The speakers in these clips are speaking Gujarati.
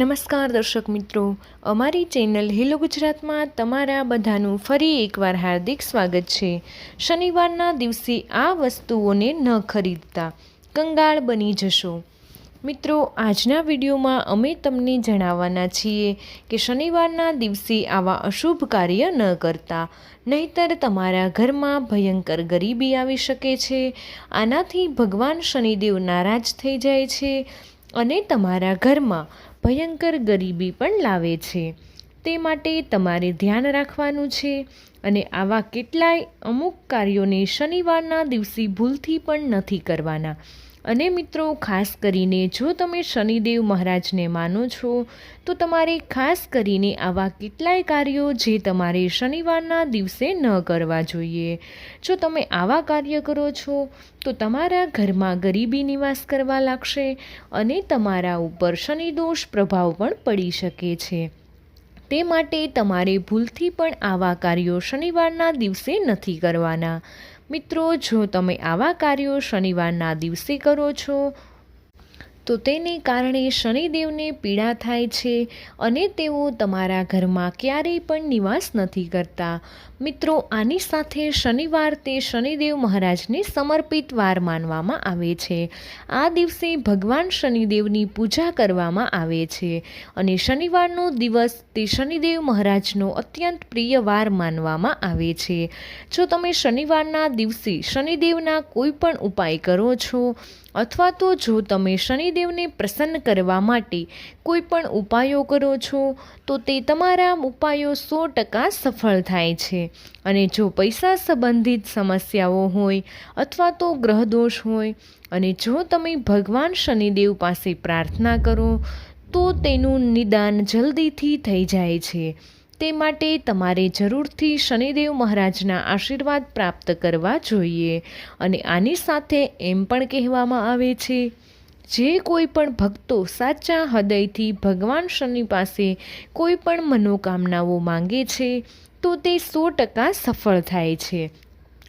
નમસ્કાર દર્શક મિત્રો. અમારી ચેનલ હેલો ગુજરાતમાં તમારા બધાનું ફરી એકવાર હાર્દિક સ્વાગત છે. શનિવારના દિવસે આ વસ્તુઓને ન ખરીદતા કંગાળ બની જશો. મિત્રો, આજના વિડીયોમાં અમે તમને જણાવવાના છીએ કે શનિવારના દિવસે આવા અશુભ કાર્ય ન કરતા, નહીતર તમારા ઘરમાં ભયંકર ગરીબી આવી શકે છે, આનાથી ભગવાન શનિદેવ નારાજ થઈ જાય છે અને તમારા ઘરમાં ભયંકર ગરીબી પણ લાવે છે. તે માટે તમારે ધ્યાન રાખવાનું છે અને આવા કેટલાય અમુક કાર્યોને શનિવારના દિવસે ભૂલથી પણ નથી કરવાના. અને મિત્રો, ખાસ કરીને જો તમે શનિદેવ મહારાજને માનો છો, તો તમારે ખાસ કરીને આવા કેટલાય કાર્યો જે તમારે શનિવારના દિવસે ન કરવા જોઈએ. જો તમે આવા કાર્ય કરો છો, તો તમારા ઘરમાં ગરીબી નિવાસ કરવા લાગશે અને તમારા ઉપર શનિદોષ પ્રભાવ પણ પડી શકે છે. તે માટે તમારે ભૂલથી પણ આવા કાર્યો શનિવારના દિવસે નથી કરવાના. મિત્રો જો તમે આવા કાર્યો શનિવારના દિવસે કરો છો તો તેને કારણે શનિદેવને પીડા થાય છે અને તેઓ તમારા ઘરમાં ક્યારેય પણ નિવાસ નથી કરતા. મિત્રો, આની સાથે શનિવાર તે શનિદેવ મહારાજને સમર્પિત વાર માનવામાં આવે છે. આ દિવસે ભગવાન શનિદેવની પૂજા કરવામાં આવે છે અને શનિવારનો દિવસ તે શનિદેવ મહારાજનો અત્યંત પ્રિય વાર માનવામાં આવે છે. જો તમે શનિવારના દિવસે શનિદેવના કોઈ પણ ઉપાય કરો છો અથવા તો જો તમે શનિદેવને પ્રસન્ન કરવા માટે કોઈ પણ ઉપાયો કરો છો, તો તે તમારા ઉપાયો સો ટકા સફળ થાય છે. અને જો પૈસા સંબંધિત સમસ્યાઓ હોય અથવા તો ગ્રહદોષ હોય, અને જો તમે ભગવાન શનિદેવ પાસે પ્રાર્થના કરો, તો તેનું નિદાન જલ્દીથી થઈ જાય છે. તે માટે તમારે જરૂરથી શનિદેવ મહારાજના આશીર્વાદ પ્રાપ્ત કરવા જોઈએ અને આની સાથે એમ પણ કહેવામાં આવે છે, જે કોઈ પણ ભક્તો સાચા હૃદયથી ભગવાન શનિ પાસે કોઈ પણ મનોકામનાઓ માંગે છે, તો તે સો ટકા સફળ થાય છે.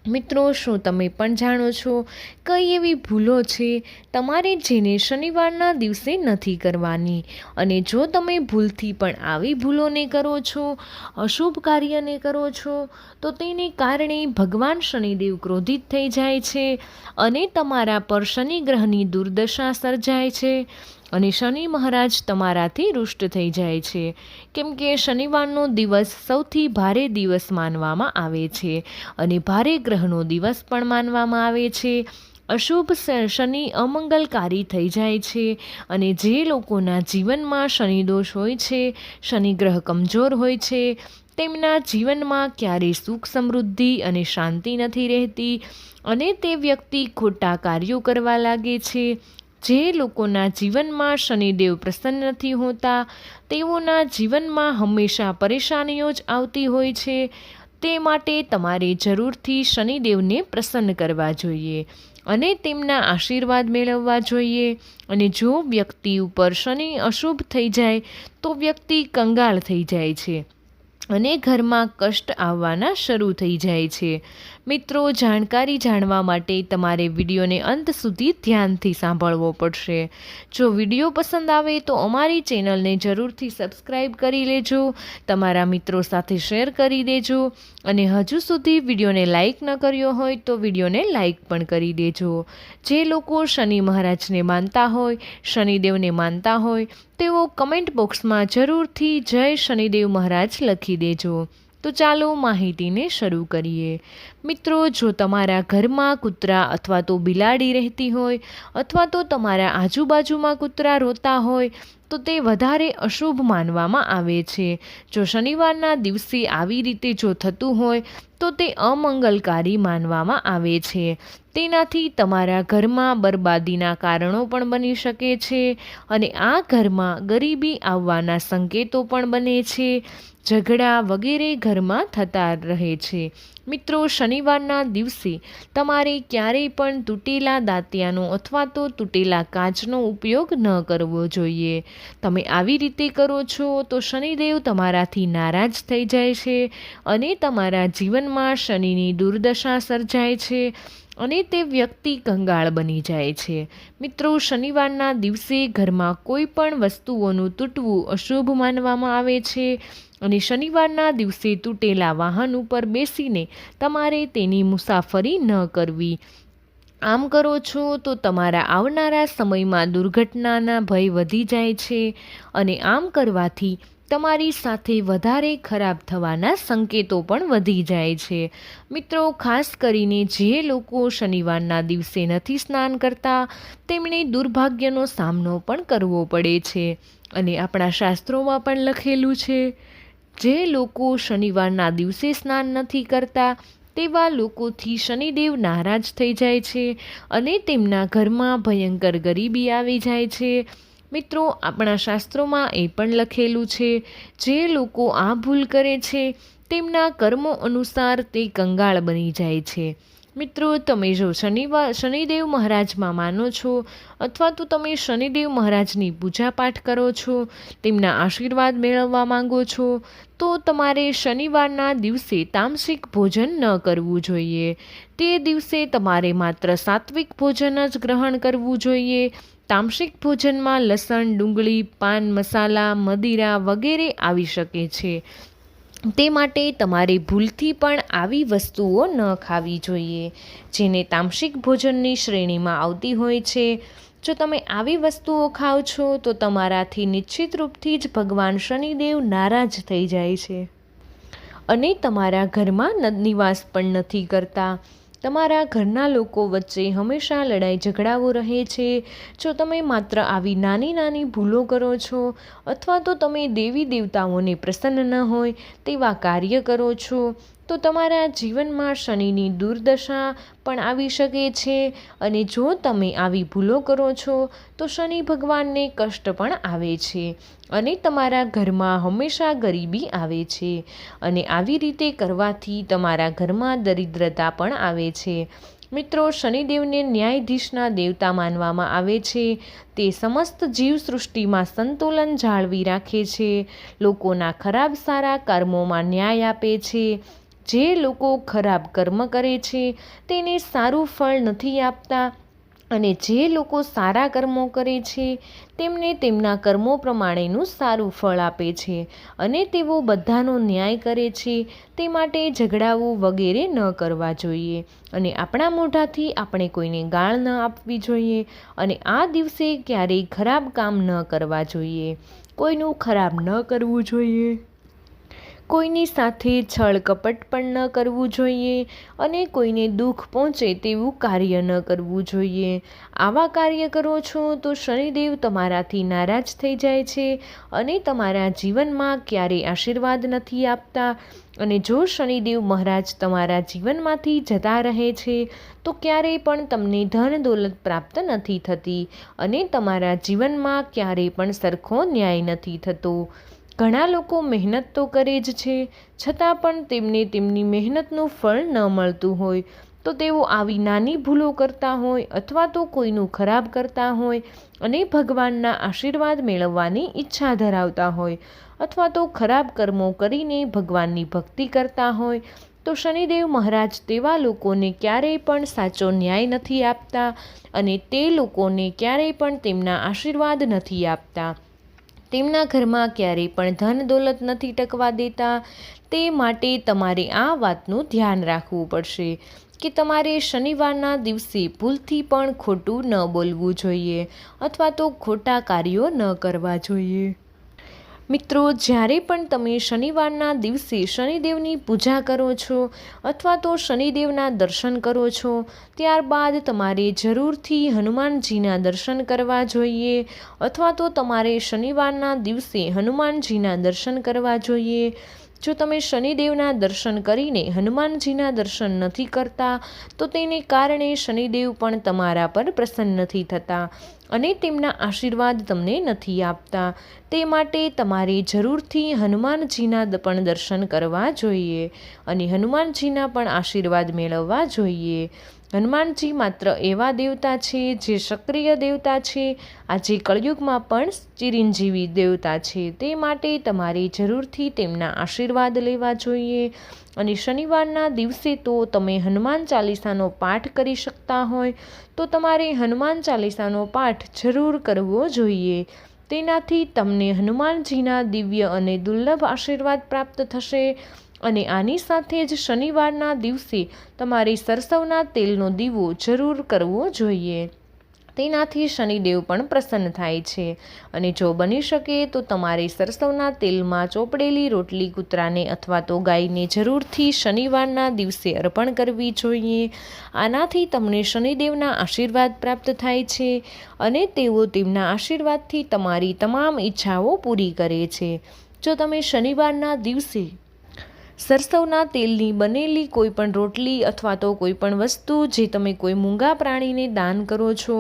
મિત્રો, શું તમે પણ જાણો છો? કઈ એવી ભૂલો છે? તમારે જેને શનિવારના દિવસે નથી કરવાની. અને જો તમે ભૂલથી પણ આવી ભૂલોને કરો છો, અશુભ કાર્યને કરો છો, તો તેને કારણે ભગવાન શનિદેવ ક્રોધિત થઈ જાય છે અને તમારા પર શનિ ગ્રહની દુર્દશા સર્જાય છે. અને શનિ મહારાજ તમારાથી રુષ્ટ થઈ જાય છે. કેમ કે શનિવારનો દિવસ સૌથી ભારે દિવસ માનવામાં આવે છે અને ભારે ગ્રહનો દિવસ પણ માનવામાં આવે છે. અશુભ શનિ અમંગલકારી થઈ જાય છે અને જે લોકોના જીવનમાં શનિદોષ હોય છે, શનિ ગ્રહ કમજોર હોય છે, તેમના જીવનમાં ક્યારેય સુખ સમૃદ્ધિ અને શાંતિ નથી રહેતી અને તે વ્યક્તિ ખોટા કાર્યો કરવા લાગે છે. જે લોકોના જીવનમાં શનિદેવ પ્રસન્ન નથી હોતા, તેઓના જીવનમાં હંમેશા પરેશાનીઓ જ આવતી હોય છે. તે માટે તમારે જરૂરથી શનિદેવને પ્રસન્ન કરવા જોઈએ અને તેમના આશીર્વાદ મેળવવા જોઈએ. અને જો વ્યક્તિ ઉપર શનિ અશુભ થઈ જાય, તો વ્યક્તિ કંગાળ થઈ જાય છે અને ઘરમાં કષ્ટ આવવાના શરૂ થઈ જાય છે. મિત્રો, જાણકારી જાણવા માટે તમારે વિડીયોને અંત સુધી ધ્યાનથી સાંભળવો પડશે. જો વીડિયો પસંદ આવે તો અમારી ચેનલને જરૂરથી સબસ્ક્રાઈબ કરી લેજો, તમારા મિત્રો સાથે શેર કરી દેજો અને હજુ સુધી વિડીયોને લાઇક ન કર્યો હોય તો વિડીયોને લાઇક પણ કરી દેજો. જે લોકો શનિ મહારાજને માનતા હોય, શનિદેવને માનતા હોય, તેઓ કમેન્ટ બોક્સમાં જરૂરથી જય શનિદેવ મહારાજ લખી દેજો. તો ચાલો માહિતીને શરૂ કરીએ. મિત્રો, જો તમારા ઘરમાં કૂતરા અથવા તો બિલાડી રહેતી હોય અથવા તો તમારા આજુબાજુમાં કૂતરા રોતા હોય, તો તે વધારે અશુભ માનવામાં આવે છે. જો શનિવારના દિવસે આવી રીતે જો થતું હોય, તો તે અમંગલકારી માનવામાં આવે છે. તેનાથી તમારા ઘરમાં બરબાદીના કારણો પણ બની શકે છે અને આ ઘરમાં ગરીબી આવવાના સંકેતો પણ બને છે. ઝઘડા વગેરે ઘરમાં થતા રહે છે. મિત્રો શનિવારના દિવસે તમારે ક્યારેય પણ તૂટેલા દાંતિયાનો અથવા તો તૂટેલા કાચનો ઉપયોગ ન કરવો જોઈએ. તમે આવી રીતે કરો છો તો શનિદેવ તમારાથી નારાજ થઈ જાય છે અને તમારા જીવનમાં શનિની દુર્દશા સર્જાય છે અને તે વ્યક્તિ કંગાળ બની જાય છે. મિત્રો, શનિવારના દિવસે ઘરમાં કોઈ પણ વસ્તુઓનું તૂટવું અશુભ માનવામાં આવે છે. અને શનિવારના દિવસે તૂટેલા વાહન ઉપર બેસીને તમારે તેની મુસાફરી ન કરવી. આમ કરો છો તો તમારા આવનારા સમયમાં દુર્ઘટનાના ભય વધી જાય છે અને આમ કરવાથી તમારી સાથે વધારે ખરાબ થવાના સંકેતો પણ વધી જાય છે. મિત્રો, ખાસ કરીને જે લોકો શનિવારના દિવસે નથી સ્નાન કરતા, તેમણે દુર્ભાગ્યનો સામનો પણ કરવો પડે છે. અને આપણા શાસ્ત્રોમાં પણ લખેલું છે જે લોકો શનિવારના દિવસે સ્નાન નથી કરતા, તેવા લોકોથી શનિદેવ નારાજ થઈ જાય છે અને તેમના ઘરમાં ભયંકર ગરીબી આવી જાય છે. મિત્રો, આપણા શાસ્ત્રોમાં એ પણ લખેલું છે, જે લોકો આ ભૂલ કરે છે, તેમના કર્મો અનુસાર તે કંગાળ બની જાય છે. મિત્રો, તમે જો શનિવાર, શનિદેવ મહારાજમાં માનો છો અથવા તો તમે શનિદેવ મહારાજની પૂજા પાઠ કરો છો, તેમના આશીર્વાદ મેળવવા માંગો છો, તો તમારે શનિવારના દિવસે તામસિક ભોજન ન કરવું જોઈએ. તે દિવસે તમારે માત્ર સાત્વિક ભોજન જ ગ્રહણ કરવું જોઈએ. તામસિક ભોજનમાં લસણ, ડુંગળી, પાન, મસાલા, મદિરા વગેરે આવી શકે છે. તે માટે તમારે ભૂલથી પણ આવી વસ્તુઓ ન ખાવી જોઈએ, જેને તામસિક ભોજનની શ્રેણીમાં આવતી હોય છે. જો તમે આવી વસ્તુઓ ખાઓ છો, તો તમારાથી નિશ્ચિત રૂપથી જ ભગવાન શનિદેવ નારાજ થઈ જાય છે. અને તમારા ઘરમાં નિવાસ પણ નથી કરતા. તમારા ઘરના લોકો વચ્ચે હંમેશા લડાઈ ઝઘડાઓ રહે છે. જો તમે માત્ર આવી નાની નાની ભૂલો કરો છો અથવા તો તમે દેવી દેવતાઓને પ્રસન્ન ન હોય તેવા કાર્ય કરો છો તો તમારા જીવનમાં શનિની દુર્દશા પણ આવી શકે છે અને જો તમે આવી ભૂલો કરો છો, તો શનિ ભગવાનને કષ્ટ પણ આવે છે અને તમારા ઘરમાં હંમેશા ગરીબી આવે છે અને આવી રીતે કરવાથી તમારા ઘરમાં દરિદ્રતા પણ આવે છે. મિત્રો, શનિદેવને ન્યાયાધીશના દેવતા માનવામાં આવે છે. તે સમસ્ત જીવસૃષ્ટિમાં સંતુલન જાળવી રાખે છે. લોકોના ખરાબ સારા કર્મોમાં ન્યાય આપે છે. જે લોકો ખરાબ કર્મ કરે છે, તેને સારું ફળ નથી આપતા અને જે લોકો સારા કર્મો કરે છે, તેમને તેમના કર્મો પ્રમાણેનું સારું ફળ આપે છે અને તેઓ બધાનો ન્યાય કરે છે, તે માટે ઝઘડાવું વગેરે ન કરવા જોઈએ. અને આપણા મોઢાથી આપણે કોઈને ગાળ ન આપવી જોઈએ અને આ દિવસે ક્યારેય ખરાબ કામ ન કરવા જોઈએ. કોઈનું ખરાબ ન કરવું જોઈએ. કોઈની સાથે છળ કપટ પણ ન કરવું જોઈએ અને કોઈને દુઃખ પહોંચે તેવું કાર્ય ન કરવું જોઈએ. આવા કાર્ય કરો છો તો શનિદેવ તમારાથી નારાજ થઈ જાય છે અને તમારા જીવનમાં ક્યારેય આશીર્વાદ નથી આપતા. અને જો શનિદેવ મહારાજ તમારા જીવનમાંથી જતા રહે છે, તો ક્યારેય પણ તમને ધન દોલત પ્રાપ્ત નથી થતી અને તમારા જીવનમાં ક્યારેય પણ સરખો ન્યાય નથી થતો. ઘણા લોકો મહેનત તો કરે જ છે, છતાં પણ તેમને તેમની મહેનતનું ફળ ન મળતું હોય. તો તેઓ આવી નાની ભૂલો કરતા હોય અથવા તો કોઈનું ખરાબ કરતા હોય અને ભગવાનના આશીર્વાદ મેળવવાની ઈચ્છા ધરાવતા હોય અથવા તો ખરાબ કર્મો કરીને ભગવાનની ભક્તિ કરતા હોય, તો શનિદેવ મહારાજ તેવા લોકોને ક્યારેય પણ સાચો ન્યાય નથી આપતા અને તે લોકોને ક્યારેય પણ તેમના આશીર્વાદ નથી આપતા. તેમના ઘરમાં ક્યારેય પણ ધન દોલત નથી ટકવા દેતા. તે માટે તમારે આ વાતનું ધ્યાન રાખવું પડશે કે તમારે શનિવારના દિવસે ભૂલથી પણ ખોટું ન બોલવું જોઈએ અથવા તો ખોટા કાર્યો ન કરવા જોઈએ. મિત્રો, જ્યારે પણ તમે શનિવારના દિવસે શનિદેવની પૂજા કરો છો અથવા તો શનિદેવના દર્શન કરો છો, ત્યારબાદ તમારે જરૂરથી હનુમાનજીના દર્શન કરવા જોઈએ અથવા તો તમારે શનિવારના દિવસે હનુમાનજીના દર્શન કરવા જોઈએ. જો તમે શનિદેવના દર્શન કરીને હનુમાનજીના દર્શન નથી કરતા, તો તેને કારણે શનિદેવ પણ તમારા પર પ્રસન્ન નથી થતા અને તેમના આશીર્વાદ તમને નથી આપતા. તે માટે તમારે જરૂરથી હનુમાનજીના પણ દર્શન કરવા જોઈએ અને હનુમાનજીના પણ આશીર્વાદ મેળવવા જોઈએ. હનુમાનજી માત્ર એવા દેવતા છે જે સક્રિય દેવતા છે, આજે કળયુગમાં પણ ચિરંજીવી દેવતા છે. તે માટે તમારે જરૂરથી તેમના આશીર્વાદ લેવા જોઈએ અને શનિવારના દિવસે તો તમે હનુમાન ચાલીસાનો પાઠ કરી શકતા હોય, તો તમારે હનુમાન ચાલીસાનો પાઠ જરૂર કરવો જોઈએ. તેનાથી તમને હનુમાનજીના દિવ્ય અને દુર્લભ આશીર્વાદ પ્રાપ્ત થશે. અને આની સાથે જ શનિવારના દિવસે તમારે સરસવના તેલનો દીવો જરૂર કરવો જોઈએ. તેનાથી શનિદેવ પણ પ્રસન્ન થાય છે. અને જો બની શકે તો તમારે સરસવના તેલમાં ચોપડેલી રોટલી, કૂતરાને અથવા તો ગાયને જરૂરથી શનિવારના દિવસે અર્પણ કરવી જોઈએ. આનાથી તમને શનિદેવના આશીર્વાદ પ્રાપ્ત થાય છે અને તેઓ તેમના આશીર્વાદથી તમારી તમામ ઈચ્છાઓ પૂરી કરે છે. જો તમે શનિવારના દિવસે સરસવના તેલની બનેલી કોઈ પણ રોટલી અથવા તો કોઈ પણ વસ્તુ જે તમે કોઈ મૂંગા પ્રાણીને દાન કરો છો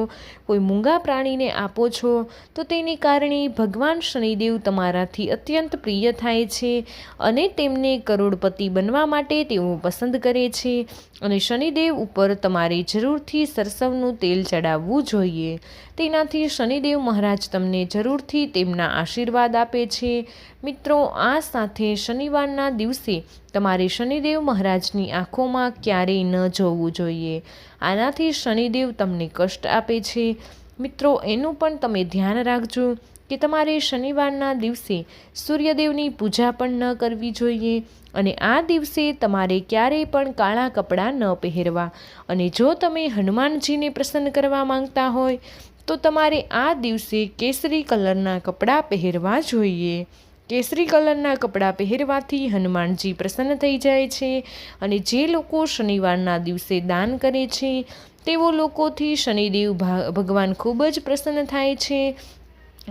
કોઈ મૂંગા પ્રાણીને આપો છો, તો તેને કારણે ભગવાન શનિદેવ તમારાથી અત્યંત પ્રિય થાય છે અને તેમને કરોડપતિ બનવા માટે તેઓ પસંદ કરે છે. અને શનિદેવ ઉપર તમારે જરૂરથી સરસવનું તેલ ચડાવવું જોઈએ. તેનાથી શનિદેવ મહારાજ તમને જરૂરથી તેમના આશીર્વાદ આપે છે. મિત્રો, આ સાથે શનિવારના દિવસે તમારે શનિદેવ મહારાજની આંખોમાં ક્યારેય ન જોવું જોઈએ. આનાથી શનિદેવ તમને કષ્ટ આપે છે. મિત્રો, એનું પણ તમે ધ્યાન રાખજો કે તમારે શનિવારના દિવસે સૂર્યદેવની પૂજા પણ ન કરવી જોઈએ અને આ દિવસે તમારે ક્યારેય પણ કાળા કપડાં ન પહેરવા. અને જો તમે હનુમાનજીને પ્રસન્ન કરવા માંગતા હોય, તો તમારે આ દિવસે કેસરી કલરના કપડાં પહેરવા જોઈએ. કેસરી કલરના કપડાં પહેરવાથી હનુમાનજી પ્રસન્ન થઈ જાય છે અને જે લોકો શનિવારના દિવસે દાન કરે છે, તેઓ લોકોથી શનિદેવ ભગવાન ખૂબ જ પ્રસન્ન થાય છે.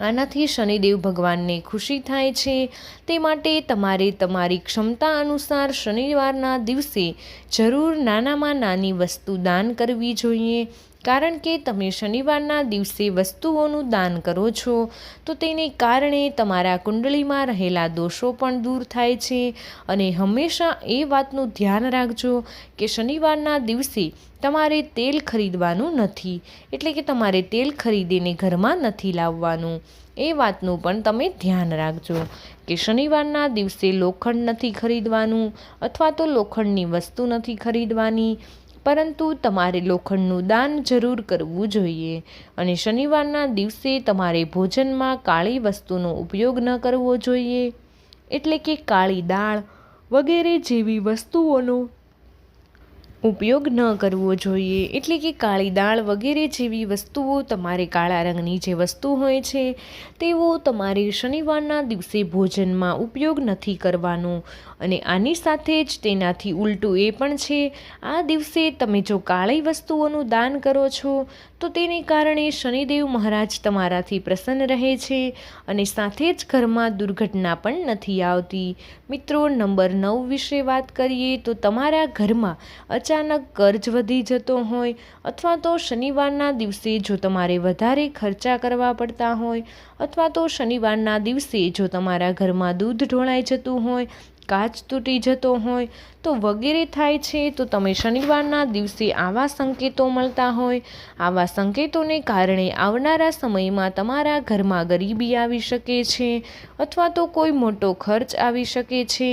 આનાથી શનિદેવ ભગવાનને ખુશી થાય છે. તે માટે તમારે તમારી ક્ષમતા અનુસાર શનિવારના દિવસે જરૂર નાનામાં નાની વસ્તુ દાન કરવી જોઈએ. કારણ કે તમે શનિવારના દિવસે વસ્તુઓનું દાન કરો છો, તો તેને કારણે તમારા કુંડળીમાં રહેલા દોષો પણ દૂર થાય છે. અને હંમેશા એ વાતનું ધ્યાન રાખજો કે શનિવારના દિવસે તમારે તેલ ખરીદવાનું નથી, એટલે કે તમારે તેલ ખરીદીને ઘરમાં નથી લાવવાનું. એ વાતનું પણ તમે ધ્યાન રાખજો કે શનિવારના દિવસે લોખંડ નથી ખરીદવાનું અથવા તો લોખંડની વસ્તુ નથી ખરીદવાની. પરંતુ તમારે લોખંડનું દાન જરૂર કરવું જોઈએ અને શનિવારના દિવસે તમારે ભોજનમાં કાળી વસ્તુનો ઉપયોગ ન કરવો જોઈએ. એટલે કે કાળી દાળ વગેરે જેવી વસ્તુઓનો ઉપયોગ ન કરવો જોઈએ. એટલે કે કાળી દાળ વગેરે જેવી વસ્તુઓ તમારે કાળા રંગની જે વસ્તુ હોય છે તેવો તમારે શનિવારના દિવસે ભોજનમાં ઉપયોગ નથી કરવાનો. અને આની સાથે જ તેનાથી ઉલટું એ પણ છે, આ દિવસે તમે જો કાળી વસ્તુઓનું દાન કરો છો, તો તેને કારણે શનિદેવ મહારાજ તમારાથી પ્રસન્ન રહે છે અને સાથે જ ઘરમાં દુર્ઘટના પણ નથી આવતી. મિત્રો, નંબર નવ વિશે વાત કરીએ તો તમારા ઘરમાં અચાનક કર્જ વધી જતો હોય અથવા તો શનિવારના દિવસે જો તમારે વધારે ખર્ચા કરવા પડતા હોય અથવા તો શનિવારના દિવસે જો તમારા ઘરમાં દૂધ ઢોળાઈ જતું હોય કાચ તૂટી જતો હોય તો વગેરે થાય છે, તો તમે શનિવારના દિવસે આવા સંકેતો મળતા હોય. આવા સંકેતોને કારણે આવનારા સમયમાં તમારા ઘરમાં ગરીબી આવી શકે છે અથવા તો કોઈ મોટો ખર્ચ આવી શકે છે.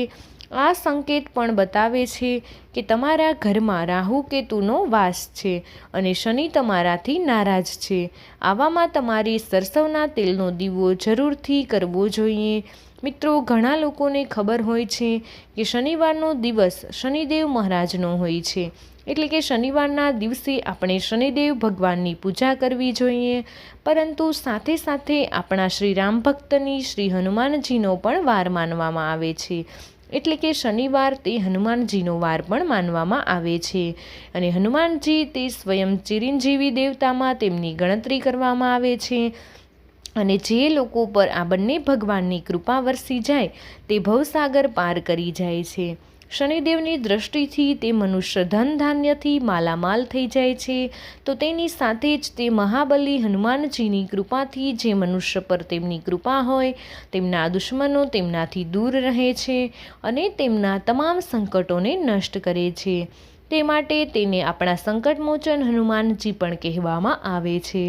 આ સંકેત પણ બતાવે છે કે તમારા ઘરમાં રાહુ કેતુનો વાસ છે અને શનિ તમારાથી નારાજ છે. આવામાં તમારે સરસવના તેલનો દીવો જરૂરથી કરવો જોઈએ. મિત્રો, ઘણા લોકોને ખબર હોય છે કે શનિવારનો દિવસ શનિદેવ મહારાજનો હોય છે. એટલે કે શનિવારના દિવસે આપણે શનિદેવ ભગવાનની પૂજા કરવી જોઈએ. પરંતુ સાથે સાથે આપણા શ્રી રામ ભક્તની શ્રી હનુમાનજીનો પણ વાર માનવામાં આવે છે. એટલે કે શનિવાર તે હનુમાનજીનો વાર પણ માનવામાં આવે છે. અને હનુમાનજી તે સ્વયં ચિરંજીવી દેવતામાં તેમની ગણતરી કરવામાં આવે છે. અને જે લોકો પર આ બંને ભગવાનની કૃપા વરસી જાય તે ભવસાગર પાર કરી જાય છે. શનિદેવની દ્રષ્ટિથી તે મનુષ્ય ધન ધાન્યથી માલામાલ થઈ જાય છે. તો તેની સાથે જ તે મહાબલી હનુમાનજીની કૃપાથી જે મનુષ્ય પર તેમની કૃપા હોય, તેમના દુશ્મનો તેમનાથી દૂર રહે છે અને તેમના તમામ સંકટોને નષ્ટ કરે છે. તે માટે તેને આપણા સંકટમોચન હનુમાનજી પણ કહેવામાં આવે છે.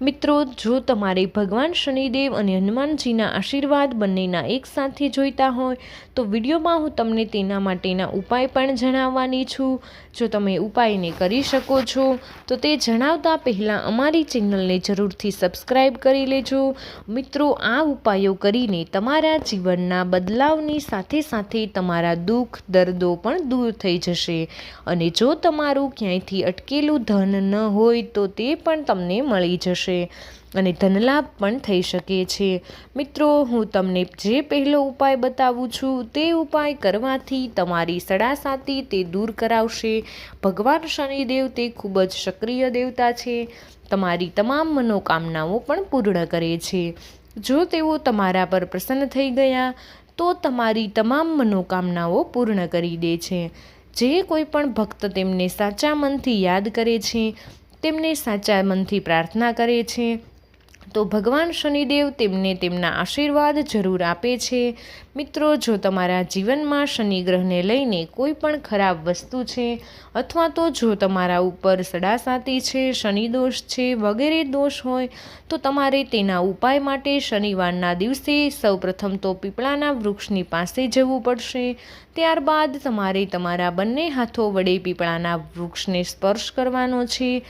મિત્રો, જો તમારે ભગવાન શનિદેવ અને હનુમાનજીના આશીર્વાદ બંનેના એકસાથે જોઈતા હોય, તો વિડીયોમાં હું તમને તેના માટેના ઉપાય પણ જણાવવાની છું. જો તમે ઉપાયને કરી શકો છો, તો તે જણાવતા પહેલાં અમારી ચેનલને જરૂરથી સબસ્ક્રાઈબ કરી લેજો. મિત્રો, આ ઉપાયો કરીને તમારા જીવનના બદલાવની સાથે સાથે તમારા દુઃખ, દર્દો પણ દૂર થઈ જશે. અને જો તમારું ક્યાંયથી અટકેલું ધન ન હોય, તો તે પણ તમને મળી જશે. અને ધનલાભ પણ થઈ શકે છે. મિત્રો, હું તમને જે પહેલો ઉપાય બતાવું છું, તે ઉપાય કરવાથી તમારી સડાસાતી તે દૂર કરાવશે. ભગવાન શનિદેવ તે ખૂબ જ સક્રિય દેવતા છે. તમારી તમામ મનોકામનાઓ પણ પૂર્ણ કરે છે. જો તેઓ તમારા પર પ્રસન્ન થઈ ગયા, તો તમારી તમામ મનોકામનાઓ પૂર્ણ કરી દે છે. જે કોઈ પણ ભક્ત તેમને સાચા મનથી યાદ કરે છે, તેમને સાચા મનથી પ્રાર્થના કરે છે. તો ભગવાન શનિદેવ તેમને તેમના આશીર્વાદ જરૂર આપે છે. મિત્રો, જો તમારા જીવનમાં શનિ ગ્રહને લઈને કોઈ પણ ખરાબ વસ્તુ છે અથવા તો જો તમારા ઉપર સડાસાતી છે, શનિ દોષ છે વગેરે દોષ હોય, તો તમારે તેના ઉપાય માટે શનિવારના દિવસે સૌપ્રથમ તો પીપળાના વૃક્ષની પાસે જવું પડશે. ત્યારબાદ તમારે તમારા બંને હાથો વડે પીપળાના વૃક્ષને સ્પર્શ કરવાનો છે.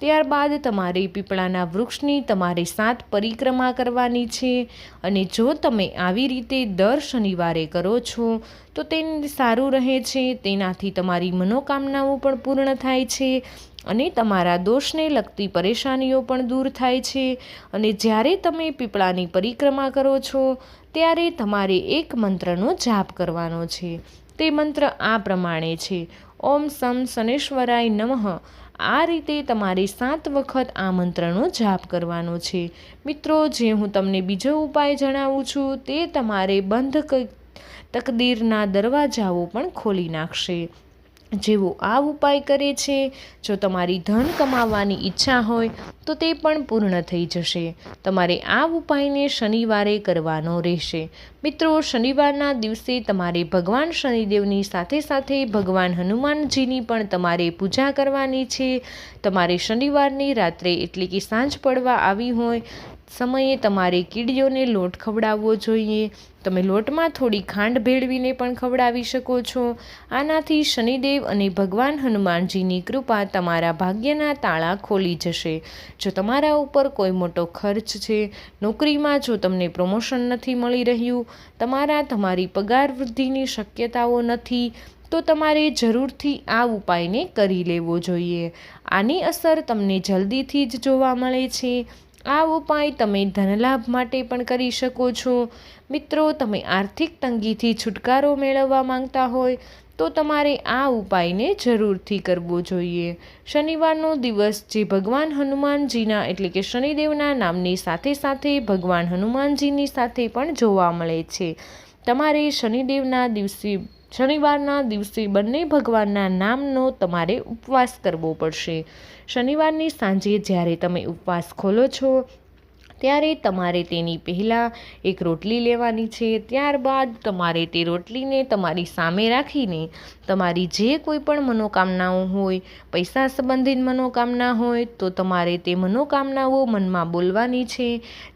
ત્યારબાદ તમારે પીપળાના વૃક્ષની તમારે સાત પરિક્રમા કરવાની છે અને જો તમે આવી રીતે દર શનિવારે કરો છો, તો તે સારું રહે છે. તેનાથી તમારી મનોકામનાઓ પણ પૂર્ણ થાય છે અને તમારા દોષને લગતી પરેશાનીઓ પણ દૂર થાય છે. અને જ્યારે તમે પીપળાની પરિક્રમા કરો છો, ત્યારે તમારે એક મંત્રનો જાપ કરવાનો છે. તે મંત્ર આ પ્રમાણે છે. ઓમ સમ શનેશ્વરાય નમઃ. આ રીતે તમારે સાત વખત આ મંત્રનો જાપ કરવાનો છે. મિત્રો, જે હું તમને બીજો ઉપાય જણાવું છું, તે તમારે બંધ તકદીરના દરવાજાઓ પણ ખોલી નાખશે. જેવો આ ઉપાય કરે છે, જો તમારી ધન કમાવાની ઈચ્છા હોય, તો તે પણ પૂર્ણ થઈ જશે. તમારે આ ઉપાયને શનિવારે કરવાનો રહેશે. મિત્રો, શનિવારના દિવસે તમારે ભગવાન શનિદેવની સાથે સાથે ભગવાન હનુમાનજીની પણ તમારે પૂજા કરવાની છે. તમારે શનિવારની રાત્રે એટલે કે સાંજ પડવા આવી હોય સમયે તમારે કીડીઓને લોટ ખવડાવવો જોઈએ. તમે લોટમાં થોડી ખાંડ ભેળવીને પણ ખવડાવી શકો છો. આનાથી શનિદેવ અને ભગવાન હનુમાનજીની કૃપા તમારા ભાગ્યના તાળા ખોલી જશે. જો તમારા ઉપર કોઈ મોટો ખર્ચ છે, નોકરીમાં જો તમને પ્રમોશન નથી મળી રહ્યું, તમારા તમારી પગાર વૃદ્ધિની શક્યતાઓ નથી, તો તમારે જરૂરથી આ ઉપાયને કરી લેવો જોઈએ. આની અસર તમને જલ્દીથી જ જોવા મળે છે. આ ઉપાય તમે ધનલાભ માટે પણ કરી શકો છો. મિત્રો, તમે આર્થિક તંગીથી છુટકારો મેળવવા માંગતા હોય તો તમારે આ ઉપાયને જરૂરથી કરવો જોઈએ. શનિવારનો દિવસ જે ભગવાન હનુમાનજીના એટલે કે શનિદેવના નામની સાથે સાથે ભગવાન હનુમાનજીની સાથે પણ જોવા મળે છે. તમારે શનિદેવના દિવસે શનિવારના દિવસે બંને ભગવાનના નામનો તમારે ઉપવાસ કરવો પડશે. શનિવારની સાંજે જ્યારે તમે ઉપવાસ ખોલો છો, ત્યારે તમારે તેની પહેલાં એક રોટલી લેવાની છે. ત્યારબાદ તમારે તે રોટલીને તમારી સામે રાખીને તમારી જે કોઈ પણ મનોકામનાઓ હોય, પૈસા સંબંધિત મનોકામના હોય, તો તમારે તે મનોકામનાઓ મનમાં બોલવાની છે.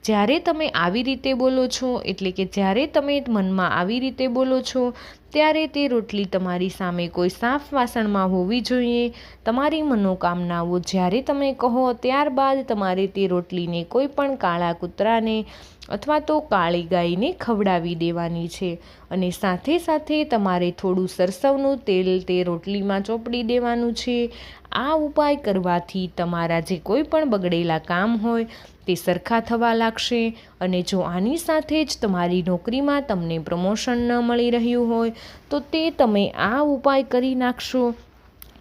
જ્યારે તમે આવી રીતે બોલો છો, એટલે કે જ્યારે તમે મનમાં આવી રીતે બોલો છો ત્યારે તે રોટલી તમારી સામે કોઈ સાફ વાસણમાં હોવી જોઈએ. તમારી મનોકામનાઓ જ્યારે તમે કહો ત્યારબાદ તમારે તે રોટલીને કોઈ પણ કાળા કૂતરાને અથવા તો કાળી ગાયને ખવડાવી દેવાની છે અને સાથે સાથે તમારે થોડું સરસવનું તેલ તે રોટલીમાં ચોપડી દેવાનું છે. આ ઉપાય કરવાથી તમારા જે કોઈ પણ બગડેલા કામ હોય તે સરખા થવા લાગશે અને જો આની સાથે જ તમારી નોકરીમાં તમને પ્રમોશન ન મળી રહ્યું હોય, તો તે તમે આ ઉપાય કરી નાખશો,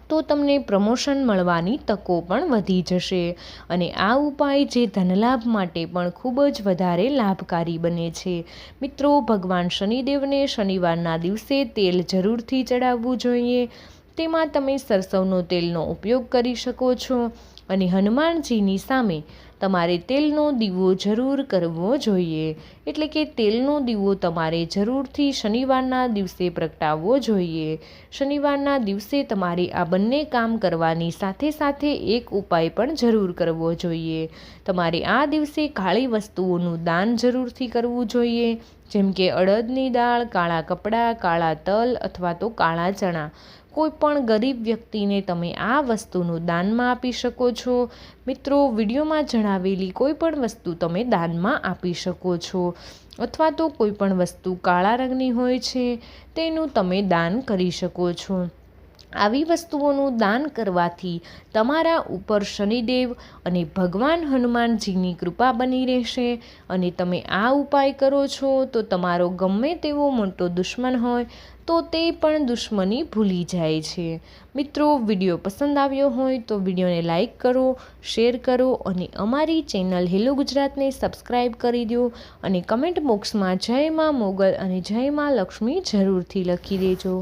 તો તમને પ્રમોશન મળવાની તકો પણ વધી જશે. અને આ ઉપાય જે ધનલાભ માટે પણ ખૂબ જ વધારે લાભકારી બને છે. મિત્રો, ભગવાન શનિદેવને શનિવારના દિવસે તેલ જરૂરથી ચડાવવું જોઈએ. તેમાં તમે સરસવનો તેલનો ઉપયોગ કરી શકો છો. અને હનુમાનજીની સામે તમારે તેલનો દીવો જરૂર કરવો જોઈએ. એટલે કે તેલનો દીવો તમારે જરૂરથી શનિવારના દિવસે પ્રગટાવવો જોઈએ. શનિવારના દિવસે તમારે આ બંને કામ કરવાની સાથે સાથે એક ઉપાય પણ જરૂર કરવો જોઈએ. તમારે આ દિવસે કાળી વસ્તુઓનું દાન જરૂરથી કરવું જોઈએ. જેમ કે અડદની દાળ, કાળા કપડાં, કાળા તલ અથવા તો કાળા ચણા. કોઈ પણ ગરીબ વ્યક્તિને તમે આ વસ્તુનું દાનમાં આપી શકો છો. મિત્રો, વિડીયોમાં જણાવેલી કોઈ પણ વસ્તુ તમે દાનમાં આપી શકો છો. અથવા તો કોઈ પણ વસ્તુ કાળા રંગની હોય છે, તેનું તમે દાન કરી શકો છો. આવી વસ્તુઓનું દાન કરવાથી તમારા ઉપર શનિદેવ અને ભગવાન હનુમાનજીની કૃપા બની રહેશે અને તમે આ ઉપાય કરો છો તો તમારો ગમે તેવો મોટો દુશ્મન હોય તો તે પણ દુશ્મની ભૂલી જાય છે. મિત્રો, વીડિયો પસંદ આવ્યો હોય તો વિડીયોને લાઇક કરો, શેર કરો અને અમારી ચેનલ હેલો ગુજરાતને સબસ્ક્રાઈબ કરી દો અને કમેન્ટ બોક્સમાં જય માં મોગલ અને જય માં લક્ષ્મી જરૂરથી લખી દેજો.